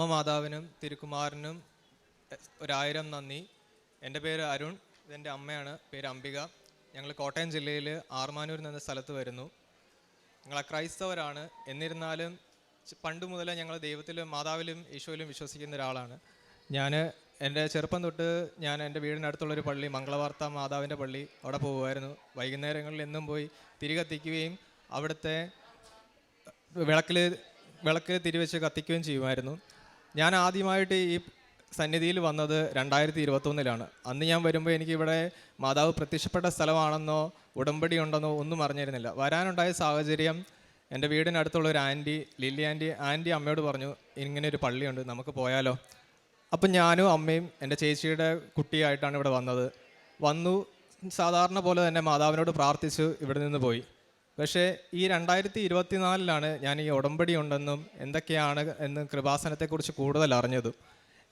അമ്മ മാതാവിനും തിരുക്കുമാറിനും ഒരായിരം നന്ദി. എന്റെ പേര് അരുൺ ഇതെന്റെ അമ്മയാണ് പേര് അംബിക. ഞങ്ങൾ കോട്ടയം ജില്ലയിൽ ആർമാനൂർ എന്ന സ്ഥലത്ത് വരുന്നു. ഞങ്ങൾ ക്രൈസ്തവരാണ്. എന്നിരുന്നാലും പണ്ട് മുതലേ ഞങ്ങൾ ദൈവത്തിലും മാതാവിലും ഈശോയിലും വിശ്വസിക്കുന്ന ഒരാളാണ്. ഞാൻ എന്റെ ചെറുപ്പം തൊട്ട് ഞാൻ എന്റെ വീടിനടുത്തുള്ളൊരു പള്ളി മംഗളവാർത്ത മാതാവിന്റെ പള്ളി അവിടെ പോകുമായിരുന്നു. വൈകുന്നേരങ്ങളിൽ എന്നും പോയി തിരി കത്തിക്കുകയും അവിടുത്തെ വിളക്കിൽ വിളക്കിൽ തിരിവെച്ച് കത്തിക്കുകയും ചെയ്യുമായിരുന്നു. ഞാൻ ആദ്യമായിട്ട് ഈ സന്നിധിയിൽ വന്നത് രണ്ടായിരത്തി ഇരുപത്തൊന്നിലാണ് അന്ന് ഞാൻ വരുമ്പോൾ എനിക്ക് ഇവിടെ മാതാവ് പ്രത്യക്ഷപ്പെട്ട സ്ഥലമാണെന്നോ ഉടമ്പടി ഉണ്ടെന്നോ ഒന്നും അറിഞ്ഞിരുന്നില്ല. വരാനുണ്ടായ സാഹചര്യം എന്റെ വീടിനടുത്തുള്ള ഒരു ആന്റി ലില്ലി ആന്റി ആന്റി അമ്മയോട് പറഞ്ഞു ഇങ്ങനെ ഒരു പള്ളിയുണ്ട് നമുക്ക് പോയാലോ? അപ്പം ഞാനും അമ്മയും എന്റെ ചേച്ചിയുടെ കുട്ടിയായിട്ടാണ് ഇവിടെ വന്നത്. വന്നു സാധാരണ പോലെ തന്നെ മാതാവിനോട് പ്രാർത്ഥിച്ചു ഇവിടെ നിന്ന് പോയി. പക്ഷേ ഈ രണ്ടായിരത്തി ഇരുപത്തിനാലിലാണ് ഞാൻ ഈ ഉടമ്പടി ഉണ്ടെന്നും എന്തൊക്കെയാണ് എന്ന് കൃപാസനത്തെക്കുറിച്ച് കൂടുതൽ അറിഞ്ഞതും.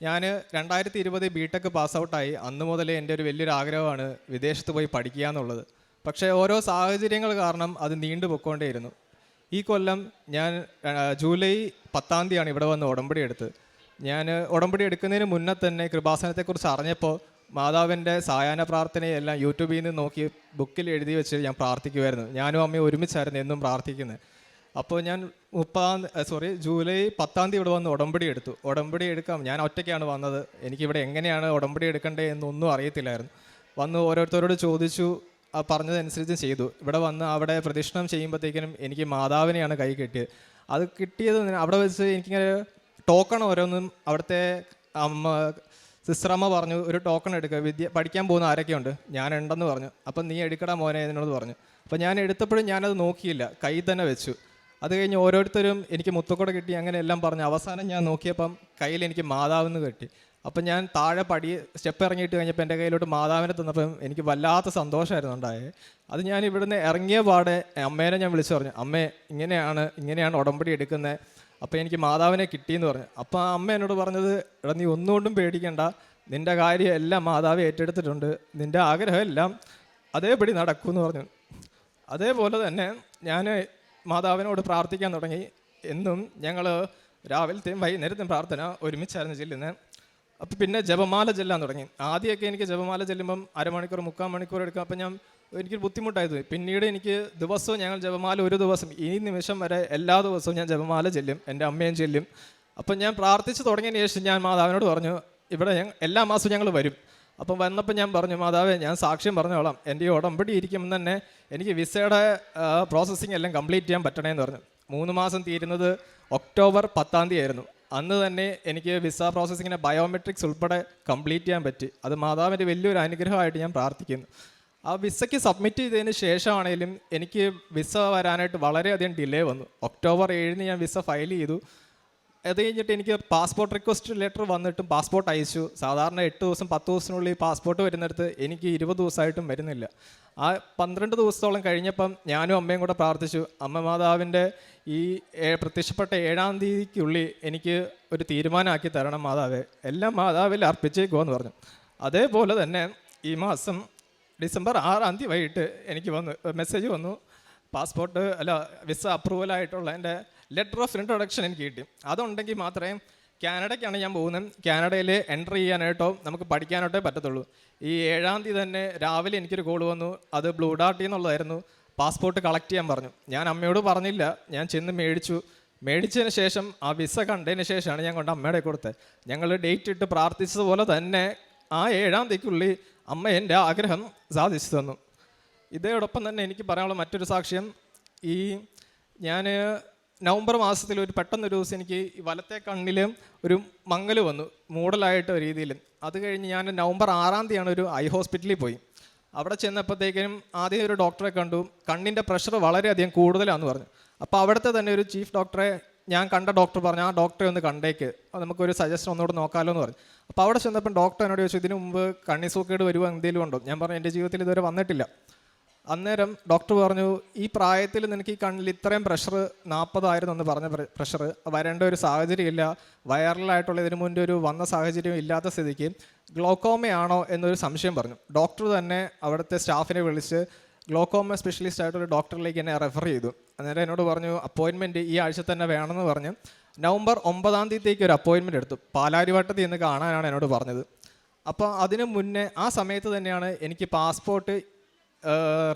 ഞാൻ രണ്ടായിരത്തി ഇരുപത് ബി ടെക് പാസ് ഔട്ടായി അന്ന് മുതലേ എന്റെ ഒരു വലിയൊരു ആഗ്രഹമാണ് വിദേശത്ത് പോയി പഠിക്കുക എന്നുള്ളത്. പക്ഷേ ഓരോ സാഹചര്യങ്ങൾ കാരണം അത് നീണ്ടു പൊക്കോണ്ടേയിരുന്നു ഈ കൊല്ലം ഞാൻ ജൂലൈ പത്താം തീയതിയാണ് ഇവിടെ വന്ന് ഉടമ്പടി എടുത്തത്. ഞാൻ ഉടമ്പടി എടുക്കുന്നതിന് മുന്നേ തന്നെ കൃപാസനത്തെക്കുറിച്ച് അറിഞ്ഞപ്പോൾ മാതാവിന്റെ സായാഹ്ന പ്രാർത്ഥനയെല്ലാം യൂട്യൂബിൽ നിന്ന് നോക്കി ബുക്കിൽ എഴുതി വെച്ച് ഞാൻ പ്രാർത്ഥിക്കുമായിരുന്നു ഞാനും അമ്മയും ഒരുമിച്ചായിരുന്നു എന്നും പ്രാർത്ഥിക്കുന്നത് അപ്പോൾ ഞാൻ മുപ്പതാം സോറി ജൂലൈ പത്താം തീയതി ഇവിടെ വന്ന് ഉടമ്പടി എടുത്തു. ഉടമ്പടി എടുക്കാം ഞാൻ ഒറ്റയ്ക്കാണ് വന്നത്. എനിക്കിവിടെ എങ്ങനെയാണ് ഉടമ്പടി എടുക്കേണ്ടത് എന്നൊന്നും അറിയത്തില്ലായിരുന്നു. വന്ന് ഓരോരുത്തരോട് ചോദിച്ചു ആ പറഞ്ഞതനുസരിച്ച് ചെയ്തു. ഇവിടെ വന്ന് അവിടെ പ്രദക്ഷിണം ചെയ്യുമ്പോഴത്തേക്കിനും എനിക്ക് മാതാവിനെയാണ് കൈ കിട്ടിയത്. അത് കിട്ടിയത് അവിടെ വെച്ച് എനിക്കിങ്ങനെ ടോക്കൺ ഓരോന്നും അവിടുത്തെ അമ്മ സിസ്റ്റർ അമ്മ പറഞ്ഞു ഒരു ടോക്കൺ എടുക്കുക വിദ്യ പഠിക്കാൻ പോകുന്ന ആരൊക്കെയുണ്ട്? ഞാൻ ഉണ്ടെന്ന് പറഞ്ഞു. അപ്പം നീ എടുക്കടാ മോനെ എന്നോട് പറഞ്ഞു. അപ്പം ഞാൻ എടുത്തപ്പോഴും ഞാനത് നോക്കിയില്ല. കൈ തന്നെ വെച്ചു. അത് കഴിഞ്ഞ് ഓരോരുത്തരും എനിക്ക് മുത്തക്കൂടെ കിട്ടി അങ്ങനെ എല്ലാം പറഞ്ഞു. അവസാനം ഞാൻ നോക്കിയപ്പം കയ്യിൽ എനിക്ക് മാതാവെന്ന് കിട്ടി. അപ്പം ഞാൻ താഴെ പടി സ്റ്റെപ്പ് ഇറങ്ങിയിട്ട് കഴിഞ്ഞപ്പോൾ എന്റെ കയ്യിലോട്ട് മാതാവിനെ തന്നപ്പം എനിക്ക് വല്ലാത്ത സന്തോഷമായിരുന്നു ഉണ്ടായത് അത് ഞാൻ ഇവിടുന്ന് ഇറങ്ങിയ പാടെ അമ്മേനെ ഞാൻ വിളിച്ചു പറഞ്ഞു. അമ്മേ ഇങ്ങനെയാണ് ഇങ്ങനെയാണ് ഉടമ്പടി എടുക്കുന്നത് അപ്പോൾ എനിക്ക് മാതാവിനെ കിട്ടിയെന്ന് പറഞ്ഞു. അപ്പോൾ ആ അമ്മ എന്നോട് പറഞ്ഞത് എടാ നീ ഒന്നുകൊണ്ടും പേടിക്കണ്ട. നിന്റെ കാര്യം എല്ലാം മാതാവ് ഏറ്റെടുത്തിട്ടുണ്ട്. നിന്റെ ആഗ്രഹം എല്ലാം അതേപടി നടക്കുമെന്ന് പറഞ്ഞു. അതേപോലെ തന്നെ ഞാൻ മാതാവിനോട് പ്രാർത്ഥിക്കാൻ തുടങ്ങി. എന്നും ഞങ്ങൾ രാവിലത്തെയും വൈകുന്നേരത്തെയും പ്രാർത്ഥന ഒരുമിച്ചായിരുന്നു ചെല്ലുന്നത്. അപ്പോൾ പിന്നെ ജപമാല ചെല്ലാൻ തുടങ്ങി. ആദ്യമൊക്കെ എനിക്ക് ജപമാല ചെല്ലുമ്പം അരമണിക്കൂർ മുക്കാൽ മണിക്കൂർ എടുക്കാം. അപ്പം ഞാൻ എനിക്ക് ബുദ്ധിമുട്ടായത്. പിന്നീട് എനിക്ക് ദിവസവും ഞങ്ങൾ ജപമാല ഒരു ദിവസം ഈ നിമിഷം വരെ എല്ലാ ദിവസവും ഞാൻ ജപമാല ചെല്ലും എന്റെ അമ്മയും ചെല്ലും. അപ്പം ഞാൻ പ്രാർത്ഥിച്ച് തുടങ്ങിയതിന് ശേഷം ഞാൻ മാതാവിനോട് പറഞ്ഞു ഇവിടെ ഞങ്ങൾ എല്ലാ മാസവും ഞങ്ങൾ വരും. അപ്പം വന്നപ്പോൾ ഞാൻ പറഞ്ഞു മാതാവേ ഞാൻ സാക്ഷ്യം പറഞ്ഞോളാം. എന്റെ ഈ ഉടമ്പടി ഇരിക്കുമ്പോൾ തന്നെ എനിക്ക് വിസയുടെ പ്രോസസ്സിങ് എല്ലാം കംപ്ലീറ്റ് ചെയ്യാൻ പറ്റണേ എന്ന് പറഞ്ഞു. മൂന്ന് മാസം തീരുന്നത് ഒക്ടോബർ പത്താം തീയതി ആയിരുന്നു. അന്ന് തന്നെ എനിക്ക് വിസ പ്രോസസ്സിങ്ങിന്റെ ബയോമെട്രിക്സ് ഉൾപ്പെടെ കംപ്ലീറ്റ് ചെയ്യാൻ പറ്റി. അത് മാതാവിന്റെ വലിയൊരു അനുഗ്രഹമായിട്ട് ഞാൻ പ്രാർത്ഥിക്കുന്നു. ആ വിസയ്ക്ക് സബ്മിറ്റ് ചെയ്തതിന് ശേഷമാണെങ്കിലും എനിക്ക് വിസ വരാനായിട്ട് വളരെയധികം ഡിലേ വന്നു. ഒക്ടോബർ ഏഴിന് ഞാൻ വിസ ഫയൽ ചെയ്തു. അത് കഴിഞ്ഞിട്ട് എനിക്ക് പാസ്പോർട്ട് റിക്വസ്റ്റ് ലെറ്റർ വന്നിട്ടും പാസ്പോർട്ട് അയച്ചു. സാധാരണ എട്ട് ദിവസം പത്ത് ദിവസത്തിനുള്ളിൽ പാസ്പോർട്ട് വരുന്നിടത്ത് എനിക്ക് ഇരുപത് ദിവസമായിട്ടും വരുന്നില്ല. ആ പന്ത്രണ്ട് ദിവസത്തോളം കഴിഞ്ഞപ്പം ഞാനും അമ്മയും കൂടെ പ്രാർത്ഥിച്ചു. അമ്മ മാതാവിന്റെ ഈ പ്രത്യക്ഷപ്പെട്ട ഏഴാം തീയതിക്കുള്ളിൽ എനിക്ക് ഒരു തീരുമാനമാക്കി തരണം മാതാവേ. എല്ലാം മാതാവിൽ അർപ്പിച്ചേക്കുമെന്ന് പറഞ്ഞു. അതേപോലെ തന്നെ ഈ മാസം ഡിസംബർ ആറാം തീയതി വൈകിട്ട് എനിക്ക് വന്നു മെസ്സേജ് വന്നു. പാസ്പോർട്ട് അല്ല വിസ അപ്രൂവൽ ആയിട്ടുള്ള എന്റെ ലെറ്റർ ഓഫ് ഇൻട്രൊഡക്ഷൻ എനിക്ക് കിട്ടി. അതുണ്ടെങ്കിൽ മാത്രമേ കാനഡയ്ക്കാണ് ഞാൻ പോകുന്നത്. കാനഡയിൽ എന്റർ ചെയ്യാനായിട്ടോ നമുക്ക് പഠിക്കാനായിട്ടോ പറ്റത്തുള്ളൂ. ഈ ഏഴാം തീയതി തന്നെ രാവിലെ എനിക്കൊരു കോൾ വന്നു. അത് ബ്ലൂ ഡാർട്ടിൽ എന്നുള്ളതായിരുന്നു. പാസ്പോർട്ട് കളക്ട് ചെയ്യാൻ പറഞ്ഞു. ഞാൻ അമ്മയോട് പറഞ്ഞില്ല. ഞാൻ ചെന്ന് മേടിച്ചു. മേടിച്ചതിന് ശേഷം ആ വിസ കണ്ടതിന് ശേഷമാണ് ഞാൻ കൊണ്ട് അമ്മയുടെ കൊടുത്തത്. ഞങ്ങൾ ഡേറ്റ് ഇട്ട് പ്രാർത്ഥിച്ചതുപോലെ തന്നെ ആ ഏഴാം തീയതിക്കുള്ളിൽ അമ്മ എന്റെ ആഗ്രഹം സാധിച്ചു തന്നു. ഇതോടൊപ്പം തന്നെ എനിക്ക് പറയാനുള്ള മറ്റൊരു സാക്ഷ്യം ഈ ഞാൻ നവംബർ മാസത്തിൽ ഒരു പെട്ടെന്നൊരു ദിവസം എനിക്ക് വലത്തെ കണ്ണിൽ ഒരു മങ്ങൽ വന്നു മൂടലായിട്ട് രീതിയിൽ അത് കഴിഞ്ഞ് ഞാൻ നവംബർ ആറാം തീയതിയാണ് ഒരു ഐ ഹോസ്പിറ്റലിൽ പോയി. അവിടെ ചെന്നപ്പോഴത്തേക്കും ആദ്യം ഒരു ഡോക്ടറെ കണ്ടു. കണ്ണിന്റെ പ്രഷർ വളരെയധികം കൂടുതലാണെന്ന് പറഞ്ഞു. അപ്പോൾ അവിടുത്തെ തന്നെ ഒരു ചീഫ് ഡോക്ടറെ ഞാൻ കണ്ട ഡോക്ടർ പറഞ്ഞു ആ ഡോക്ടറെ ഒന്ന് കണ്ടേക്ക്. നമുക്കൊരു സജഷൻ ഒന്നുകൂടെ നോക്കാമല്ലോ എന്ന് പറഞ്ഞു. അപ്പോൾ അവിടെ ചെന്നപ്പോൾ ഡോക്ടർ എന്നോട് ചോദിച്ചു ഇതിനു മുമ്പ് കണ്ണി സൂക്കേട് വരുമോ എന്തെങ്കിലും ഉണ്ടോ? ഞാൻ പറഞ്ഞു എന്റെ ജീവിതത്തിൽ ഇതുവരെ വന്നിട്ടില്ല. അന്നേരം ഡോക്ടർ പറഞ്ഞു ഈ പ്രായത്തിൽ നിനക്ക് ഈ കണ്ണിൽ ഇത്രയും പ്രഷർ നാൽപ്പതായിരുന്നു എന്ന് പറഞ്ഞ പ്രഷർ വരേണ്ട ഒരു സാഹചര്യമില്ല. വൈറലായിട്ടുള്ള ഇതിനു മുൻപ് ഒരു വന്ന സാഹചര്യം ഇല്ലാത്ത സ്ഥിതിക്ക് ഗ്ലോക്കോമയാണോ എന്നൊരു സംശയം പറഞ്ഞു. ഡോക്ടർ തന്നെ അവിടുത്തെ സ്റ്റാഫിനെ വിളിച്ച് ഗ്ലോക്കോമ സ്പെഷ്യലിസ്റ്റ് ആയിട്ടൊരു ഡോക്ടറിലേക്ക് എന്നെ റെഫർ ചെയ്തു. അന്നേരം എന്നോട് പറഞ്ഞു അപ്പോയിൻമെന്റ് ഈ ആഴ്ച തന്നെ വേണമെന്ന് പറഞ്ഞ്. നവംബർ ഒമ്പതാം തീയതിക്ക് ഒരു അപ്പോയിൻമെന്റ് എടുത്തു. പാലാരിവട്ടത്തിൽ നിന്ന് കാണാനാണ് എന്നോട് പറഞ്ഞത്. അപ്പോൾ അതിനു മുന്നേ ആ സമയത്ത് തന്നെയാണ് എനിക്ക് പാസ്പോർട്ട്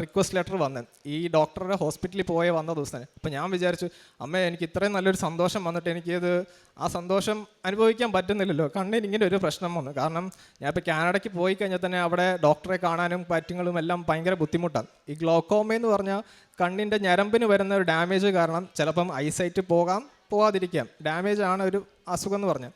റിക്വസ്റ്റ് ലെറ്റർ വന്നത് ഈ ഡോക്ടറുടെ ഹോസ്പിറ്റലിൽ പോയ വന്ന ദിവസം. അപ്പം ഞാൻ വിചാരിച്ചു അമ്മ എനിക്ക് ഇത്രയും നല്ലൊരു സന്തോഷം വന്നിട്ട് എനിക്കത് ആ സന്തോഷം അനുഭവിക്കാൻ പറ്റുന്നില്ലല്ലോ. കണ്ണിന് ഇങ്ങനെ ഒരു പ്രശ്നം വന്നു. കാരണം ഞാൻ ഇപ്പോൾ കാനഡയ്ക്ക് പോയി കഴിഞ്ഞാൽ തന്നെ അവിടെ ഡോക്ടറെ കാണാനും പറ്റുങ്ങളും എല്ലാം ഭയങ്കര ബുദ്ധിമുട്ടാണ്. ഈ ഗ്ലോക്കോമ എന്ന് പറഞ്ഞാൽ കണ്ണിന്റെ ഞരമ്പിന് വരുന്ന ഒരു ഡാമേജ് കാരണം ചിലപ്പം ഐസൈറ്റ് പോകാം പോകാതിരിക്കാം ഡാമേജ് ആണ് ഒരു അസുഖം എന്ന് പറഞ്ഞത്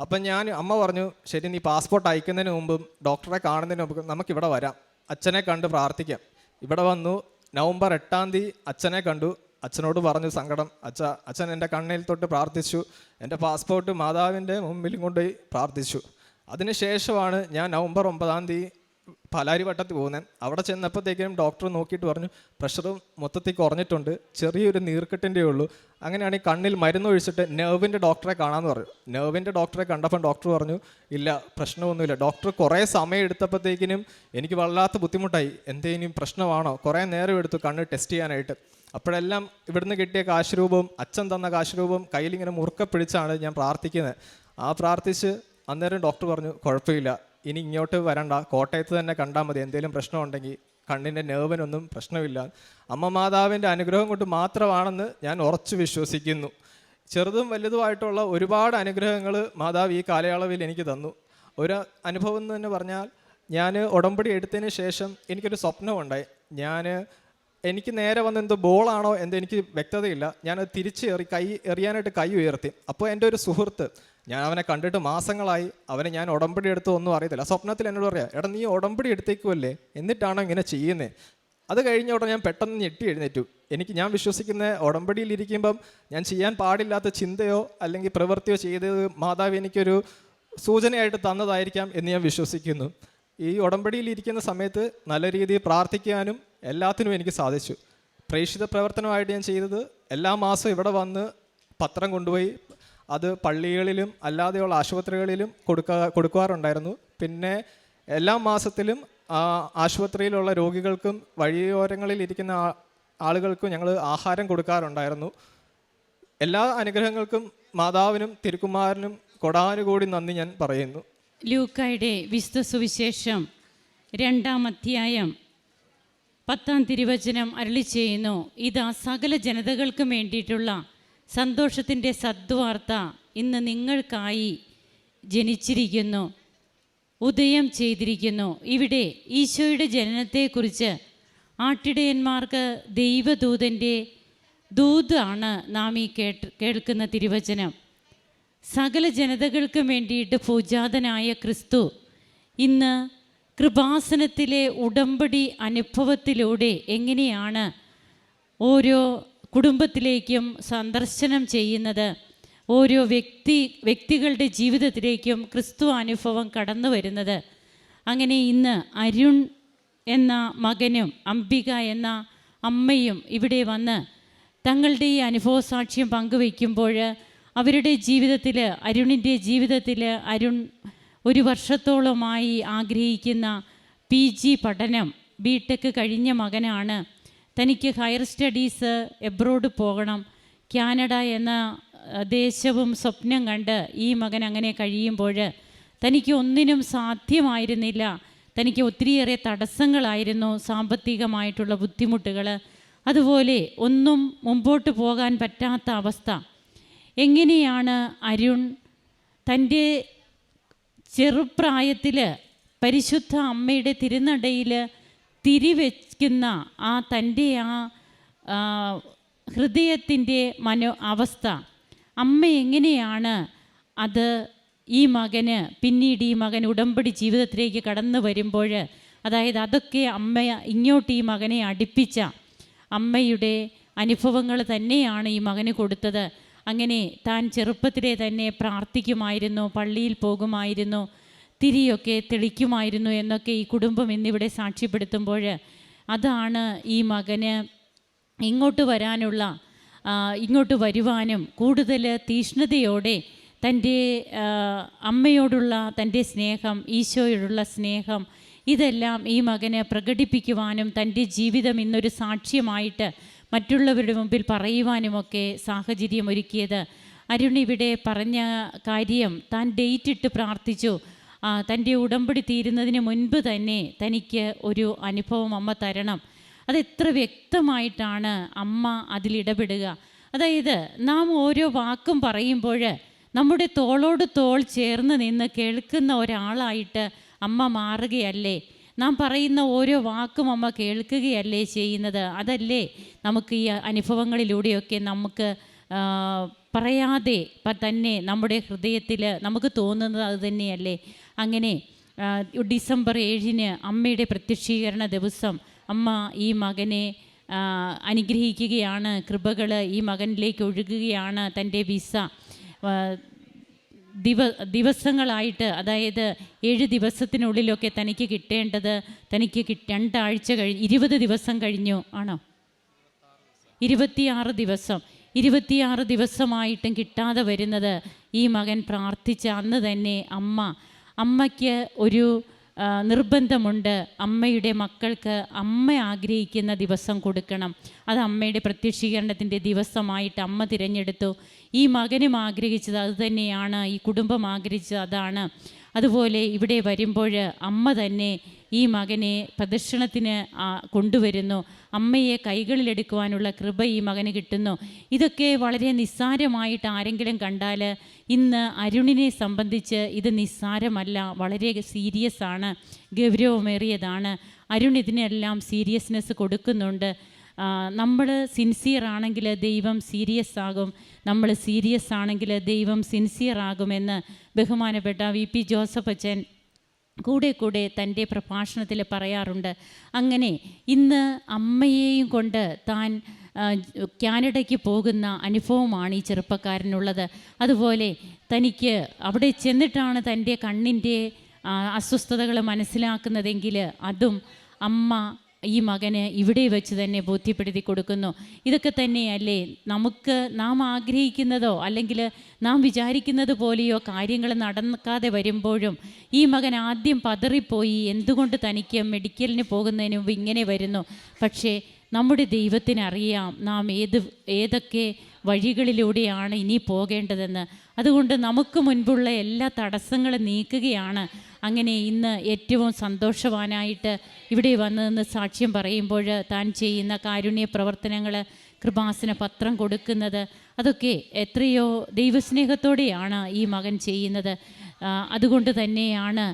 അപ്പം ഞാൻ അമ്മ പറഞ്ഞു ശരി നീ പാസ്പോർട്ട് അയക്കുന്നതിന് മുമ്പും ഡോക്ടറെ കാണുന്നതിന് മുമ്പ് നമുക്കിവിടെ വരാം. അച്ഛനെ കണ്ട് പ്രാർത്ഥിക്കാം. ഇവിടെ വന്നു. നവംബർ എട്ടാം തീയതി അച്ഛനെ കണ്ടു. അച്ഛനോട് പറഞ്ഞു സങ്കടം. അച്ഛ അച്ഛൻ എന്റെ കണ്ണിൽ തൊട്ട് പ്രാർത്ഥിച്ചു. എന്റെ പാസ്പോർട്ട് മാതാവിന്റെ മുമ്പിലും കൊണ്ടുപോയി പ്രാർത്ഥിച്ചു. അതിനുശേഷമാണ് ഞാൻ നവംബർ ഒമ്പതാം തീയതി പാലാരിവട്ടത്തിൽ പോകുന്നത് അവിടെ ചെന്നപ്പോഴത്തേക്കും ഡോക്ടർ നോക്കിയിട്ട് പറഞ്ഞു പ്രഷറും മൊത്തത്തിൽ കുറഞ്ഞിട്ടുണ്ട്. ചെറിയൊരു നീർക്കെട്ടിന്റെ ഉള്ളൂ. അങ്ങനെയാണെങ്കിൽ കണ്ണിൽ മരുന്ന് ഒഴിച്ചിട്ട് നെർവിന്റെ ഡോക്ടറെ കാണാമെന്ന് പറഞ്ഞു. നെർവിന്റെ ഡോക്ടറെ കണ്ടപ്പോൾ ഡോക്ടർ പറഞ്ഞു ഇല്ല പ്രശ്നമൊന്നുമില്ല. ഡോക്ടർ കുറേ സമയം എടുത്തപ്പോഴത്തേക്കിനും എനിക്ക് വല്ലാത്ത ബുദ്ധിമുട്ടായി. എന്തേലും പ്രശ്നമാണോ? കുറേ നേരം എടുത്തു കണ്ണ് ടെസ്റ്റ് ചെയ്യാനായിട്ട്. അപ്പോഴെല്ലാം ഇവിടുന്ന് കിട്ടിയ കാശ് അച്ഛൻ തന്ന കാശ് രൂപം കയ്യിലിങ്ങനെ മുറുക്കെ പിടിച്ചാണ് ഞാൻ പ്രാർത്ഥിക്കുന്നത്. ആ പ്രാർത്ഥിച്ച് അന്നേരം ഡോക്ടർ പറഞ്ഞു കുഴപ്പമില്ല. ഇനി ഇങ്ങോട്ട് വരണ്ട. കോട്ടയത്ത് തന്നെ കണ്ടാൽ മതി. എന്തെങ്കിലും പ്രശ്നമുണ്ടെങ്കിൽ കണ്ണിന്റെ നേവനൊന്നും പ്രശ്നമില്ല. അമ്മ മാതാവിന്റെ അനുഗ്രഹം കൊണ്ട് മാത്രമാണെന്ന് ഞാൻ ഉറച്ചു വിശ്വസിക്കുന്നു. ചെറുതും വലുതുമായിട്ടുള്ള ഒരുപാട് അനുഗ്രഹങ്ങൾ മാതാവ് ഈ കാലയളവിൽ എനിക്ക് തന്നു. ഒരു അനുഭവം എന്ന് തന്നെ പറഞ്ഞാൽ ഞാൻ ഉടമ്പടി എടുത്തതിന് ശേഷം എനിക്കൊരു സ്വപ്നമുണ്ടായി. ഞാൻ എനിക്ക് നേരെ വന്ന് എന്തോ ബോളാണോ എന്തോ എനിക്ക് വ്യക്തതയില്ല. ഞാനത് തിരിച്ച് എറി കൈ എറിയാനായിട്ട് കൈ ഉയർത്തി. അപ്പോൾ എന്റെ ഒരു സുഹൃത്ത് ഞാൻ അവനെ കണ്ടിട്ട് മാസങ്ങളായി അവനെ ഞാൻ ഉടമ്പടി എടുത്തു ഒന്നും അറിയത്തില്ല. സ്വപ്നത്തിൽ എന്നോട് പറയാം എടാ നീ ഉടമ്പടി എടുത്തേക്കുമല്ലേ എന്നിട്ടാണോ ഇങ്ങനെ ചെയ്യുന്നത് അത് കഴിഞ്ഞ ഉടനെ ഞാൻ പെട്ടെന്ന് ഞെട്ടി എഴുന്നേറ്റു. എനിക്ക് ഞാൻ വിശ്വസിക്കുന്ന ഉടമ്പടിയിലിരിക്കുമ്പം ഞാൻ ചെയ്യാൻ പാടില്ലാത്ത ചിന്തയോ അല്ലെങ്കിൽ പ്രവൃത്തിയോ ചെയ്തത് മാതാവ് എനിക്കൊരു സൂചനയായിട്ട് തന്നതായിരിക്കാം എന്ന് ഞാൻ വിശ്വസിക്കുന്നു. ഈ ഉടമ്പടിയിലിരിക്കുന്ന സമയത്ത് നല്ല രീതിയിൽ പ്രാർത്ഥിക്കാനും എല്ലാത്തിനും എനിക്ക് സാധിച്ചു. പ്രേക്ഷിത പ്രവർത്തനമായിട്ട് ഞാൻ ചെയ്തത് എല്ലാ മാസവും ഇവിടെ വന്ന് പത്രം കൊണ്ടുപോയി അത് പള്ളികളിലും അല്ലാതെയുള്ള ആശുപത്രികളിലും കൊടുക്കുക കൊടുക്കാറുണ്ടായിരുന്നു പിന്നെ എല്ലാ മാസത്തിലും ആശുപത്രിയിലുള്ള രോഗികൾക്കും വഴിയോരങ്ങളിൽ ഇരിക്കുന്ന ആളുകൾക്കും ഞങ്ങൾ ആഹാരം കൊടുക്കാറുണ്ടായിരുന്നു. എല്ലാ അനുഗ്രഹങ്ങൾക്കും മാതാവിനും തിരുക്കുമാരനും കൊടാനുകൂടി നന്ദി ഞാൻ പറയുന്നു. ലൂക്കായുടെ വിശുദ്ധ സുവിശേഷം രണ്ടാം അധ്യായം പത്താം തിരുവചനം അരളി ചെയ്യുന്നു. ഇതാ സകല ജനതകൾക്കും വേണ്ടിയിട്ടുള്ള സന്തോഷത്തിന്റെ സദ്വാർത്ത ഇന്ന് നിങ്ങൾക്കായി ജനിച്ചിരിക്കുന്നു ഉദയം ചെയ്തിരിക്കുന്നു. ഇവിടെ ഈശോയുടെ ജനനത്തെക്കുറിച്ച് ആട്ടിടയന്മാർക്ക് ദൈവദൂതന്റെ ദൂതാണ് നാം ഈ കേട്ട് കേൾക്കുന്ന തിരുവചനം. സകല ജനതകൾക്കും വേണ്ടിയിട്ട് പൂജാതനായ ക്രിസ്തു ഇന്ന് കൃപാസനത്തിലെ ഉടമ്പടി അനുഭവത്തിലൂടെ എങ്ങനെയാണ് ഓരോ കുടുംബത്തിലേക്കും സന്ദർശനം ചെയ്യുന്നത് ഓരോ വ്യക്തി വ്യക്തികളുടെ ജീവിതത്തിലേക്കും ക്രിസ്തു അനുഭവം കടന്നു വരുന്നത്. അങ്ങനെ ഇന്ന് അരുൺ എന്ന മകനും അംബിക എന്ന അമ്മയും ഇവിടെ വന്ന് തങ്ങളുടെ ഈ അനുഭവ സാക്ഷ്യം പങ്കുവയ്ക്കുമ്പോൾ അവരുടെ ജീവിതത്തിൽ അരുണിന്റെ ജീവിതത്തിൽ അരുൺ ഒരു വർഷത്തോളമായി ആഗ്രഹിക്കുന്ന പി ജി പഠനം ബി ടെക് കഴിഞ്ഞ മകനാണ്. തനിക്ക് ഹയർ സ്റ്റഡീസ് എബ്രോഡ് പോകണം. കാനഡ എന്ന ദേശവും സ്വപ്നം കണ്ട് ഈ മകൻ അങ്ങനെ കഴിയുമ്പോൾ തനിക്ക് ഒന്നിനും സാധ്യമായിരുന്നില്ല. തനിക്ക് ഒത്തിരിയേറെ തടസ്സങ്ങളായിരുന്നു സാമ്പത്തികമായിട്ടുള്ള ബുദ്ധിമുട്ടുകൾ അതുപോലെ ഒന്നും മുമ്പോട്ട് പോകാൻ പറ്റാത്ത അവസ്ഥ. എങ്ങനെയാണ് അരുൺ തന്റെ ചെറുപ്രായത്തിൽ പരിശുദ്ധ അമ്മയുടെ തിരുനടയിൽ തിരിവെക്കുന്ന ആ തന്റെ ആ ഹൃദയത്തിന്റെ മനോ അവസ്ഥ. അമ്മ എങ്ങനെയാണ് അത് ഈ മകന് പിന്നീട് ഈ മകൻ ഉടമ്പടി ജീവിതത്തിലേക്ക് കടന്നു വരുമ്പോൾ അതായത് അതൊക്കെ അമ്മ ഇങ്ങോട്ട് ഈ മകനെ അടുപ്പിച്ച അമ്മയുടെ അനുഭവങ്ങൾ തന്നെയാണ് ഈ മകന് കൊടുത്തത്. അങ്ങനെ താൻ ചെറുപ്പത്തിലെ തന്നെ പ്രാർത്ഥിക്കുമായിരുന്നു പള്ളിയിൽ പോകുമായിരുന്നു. തിരിയൊക്കെ തെളിക്കുമായിരുന്നു എന്നൊക്കെ ഈ കുടുംബം ഇന്നിവിടെ സാക്ഷ്യപ്പെടുത്തുമ്പോൾ അതാണ് ഈ മകന് ഇങ്ങോട്ട് വരാനുള്ള ഇങ്ങോട്ട് വരുവാനും കൂടുതൽ തീഷ്ണതയോടെ തന്റെ അമ്മയോടുള്ള തന്റെ സ്നേഹം ഈശോയോടുള്ള സ്നേഹം ഇതെല്ലാം ഈ മകനെ പ്രകടിപ്പിക്കുവാനും തന്റെ ജീവിതം ഇന്നൊരു സാക്ഷ്യമായിട്ട് മറ്റുള്ളവരുടെ മുമ്പിൽ പറയുവാനുമൊക്കെ സാഹചര്യം ഒരുക്കിയത് അരുൺ ഇവിടെ പറഞ്ഞ കാര്യം താൻ ഡേറ്റ് ഇട്ട് പ്രാർത്ഥിച്ചു. തന്റെ ഉടമ്പടി തീരുന്നതിന് മുൻപ് തന്നെ തനിക്ക് ഒരു അനുഭവം അമ്മ തരണം. അത് എത്ര വ്യക്തമായിട്ടാണ് അമ്മ അതിലിടപെടുക അതായത് നാം ഓരോ വാക്കും പറയുമ്പോൾ നമ്മുടെ തോളോട് തോൾ ചേർന്ന് നിന്ന് കേൾക്കുന്ന ഒരാളായിട്ട് അമ്മ മാറുകയല്ലേ? നാം പറയുന്ന ഓരോ വാക്കും അമ്മ കേൾക്കുകയല്ലേ ചെയ്യുന്നത്? അതല്ലേ നമുക്ക് ഈ അനുഭവങ്ങളിലൂടെയൊക്കെ നമുക്ക് പറയാതെ തന്നെ നമ്മുടെ ഹൃദയത്തിൽ നമുക്ക് തോന്നുന്നത് അത് തന്നെയല്ലേ? അങ്ങനെ ഡിസംബർ ഏഴിന് അമ്മയുടെ പ്രത്യക്ഷീകരണ ദിവസം അമ്മ ഈ മകനെ അനുഗ്രഹിക്കുകയാണ്. കൃപകൾ ഈ മകനിലേക്ക് ഒഴുകുകയാണ് തന്റെ വിസ. ദിവ ദിവസങ്ങളായിട്ട് അതായത് ഏഴ് ദിവസത്തിനുള്ളിലൊക്കെ തനിക്ക് കിട്ടേണ്ടത് തനിക്ക് രണ്ടാഴ്ച കഴിഞ്ഞ് ഇരുപത് ദിവസം കഴിഞ്ഞു. ആണോ? ഇരുപത്തിയാറ് ദിവസം. ഇരുപത്തിയാറ് ദിവസമായിട്ടും കിട്ടാതെ വരുന്നത് ഈ മകൻ പ്രാർത്ഥിച്ച അന്ന് തന്നെ അമ്മ. അമ്മയ്ക്ക് ഒരു നിർബന്ധമുണ്ട്. അമ്മയുടെ മക്കൾക്ക് അമ്മ ആഗ്രഹിക്കുന്ന ദിവസം കൊടുക്കണം. അത് അമ്മയുടെ പ്രത്യക്ഷീകരണത്തിന്റെ ദിവസമായിട്ട് അമ്മ തിരഞ്ഞെടുത്തു. ഈ മകനും ആഗ്രഹിച്ചത് അതുതന്നെയാണ് ഈ കുടുംബം ആഗ്രഹിച്ചത് അതാണ്. അതുപോലെ ഇവിടെ വരുമ്പോൾ അമ്മ തന്നെ ഈ മകനെ പ്രദർശനത്തിന് കൊണ്ടുവരുന്നു. അമ്മയെ കൈകളിലെടുക്കുവാനുള്ള കൃപ ഈ മകന് കിട്ടുന്നു. ഇതൊക്കെ വളരെ നിസ്സാരമായിട്ട് ആരെങ്കിലും കണ്ടാൽ ഇന്ന് അരുണിനെ സംബന്ധിച്ച് ഇത് നിസ്സാരമല്ല വളരെ സീരിയസ് ആണ് ഗൗരവമേറിയതാണ്. അരുൺ ഇതിനെല്ലാം സീരിയസ്നെസ് കൊടുക്കുന്നുണ്ട്. നമ്മൾ സിൻസിയർ ആണെങ്കിൽ ദൈവം സീരിയസ് ആകും. നമ്മൾ സീരിയസ് ആണെങ്കിൽ ദൈവം സിൻസിയർ ആകുമെന്ന് ബഹുമാനപ്പെട്ട വി പി ജോസഫ് അച്ഛൻ കൂടെ കൂടെ തന്റെ പ്രഭാഷണത്തിൽ പറയാറുണ്ട്. അങ്ങനെ ഇന്ന് അമ്മയെയും കൊണ്ട് താൻ കാനഡയ്ക്ക് പോകുന്ന അനുഭവമാണ് ഈ ചെറുപ്പക്കാരനുള്ളത്. അതുപോലെ തനിക്ക് അവിടെ ചെന്നിട്ടാണ് തന്റെ കണ്ണിന്റെ അസ്വസ്ഥതകൾ മനസ്സിലാക്കുന്നതെങ്കിൽ അതും അമ്മ ഈ മകന് ഇവിടെ വെച്ച് തന്നെ ബോധ്യപ്പെടുത്തി കൊടുക്കുന്നു. ഇതൊക്കെ തന്നെയല്ലേ നമുക്ക് നാം ആഗ്രഹിക്കുന്നതോ അല്ലെങ്കിൽ നാം വിചാരിക്കുന്നത് പോലെയോ കാര്യങ്ങൾ നടക്കാതെ വരുമ്പോഴും ഈ മകൻ ആദ്യം പതറിപ്പോയി എന്തുകൊണ്ട് തനിക്ക് മെഡിക്കലിന് പോകുന്നതിന് മുമ്പ് ഇങ്ങനെ വരുന്നു? പക്ഷേ നമ്മുടെ ദൈവത്തിനറിയാം നാം ഏത് ഏതൊക്കെ വഴികളിലൂടെയാണ് ഇനി പോകേണ്ടതെന്ന്. അതുകൊണ്ട് നമുക്ക് മുൻപുള്ള എല്ലാ തടസ്സങ്ങളും നീക്കുകയാണ്. അങ്ങനെ ഇന്ന് ഏറ്റവും സന്തോഷവാനായിട്ട് ഇവിടെ വന്നതെന്ന് സാക്ഷ്യം പറയുമ്പോൾ താൻ ചെയ്യുന്ന കാരുണ്യ പ്രവർത്തനങ്ങൾ കൃപാസന പത്രം കൊടുക്കുന്നത് അതൊക്കെ എത്രയോ ദൈവസ്നേഹത്തോടെയാണ് ഈ മകൻ ചെയ്യുന്നത്. അതുകൊണ്ട് തന്നെയാണ്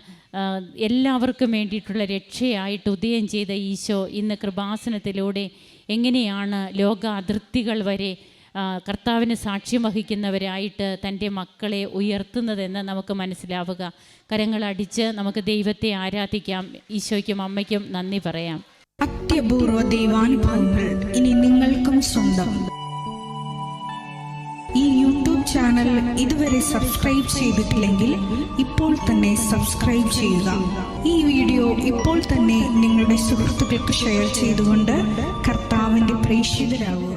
എല്ലാവർക്കും വേണ്ടിയിട്ടുള്ള രക്ഷയായിട്ട് ഉദയം ചെയ്ത ഈശോ ഇന്ന് കൃപാസനത്തിലൂടെ എങ്ങനെയാണ് ലോക അതിർത്തികൾ വരെ കർത്താവിന് സാക്ഷ്യം വഹിക്കുന്നവരായിട്ട് തന്റെ മക്കളെ ഉയർത്തുന്നതെന്ന് നമുക്ക് മനസ്സിലാവുക. കരങ്ങളടിച്ച് നമുക്ക് ദൈവത്തെ ആരാധിക്കാം. ഈശോയ്ക്കും അമ്മയ്ക്കും നന്ദി പറയാം. അത്യപൂർവ ദൈവാനുഭവങ്ങൾ ഇനി നിങ്ങൾക്കും സ്വന്തം. ഈ യൂട്യൂബ് ചാനൽ ഇതുവരെ സബ്സ്ക്രൈബ് ചെയ്തിട്ടില്ലെങ്കിൽ ഇപ്പോൾ തന്നെ സബ്സ്ക്രൈബ് ചെയ്യുക. ഈ വീഡിയോ ഇപ്പോൾ തന്നെ നിങ്ങളുടെ സുഹൃത്തുക്കൾക്ക് ഷെയർ ചെയ്തുകൊണ്ട് കർത്താവിന്റെ പ്രേക്ഷിതരാകുക.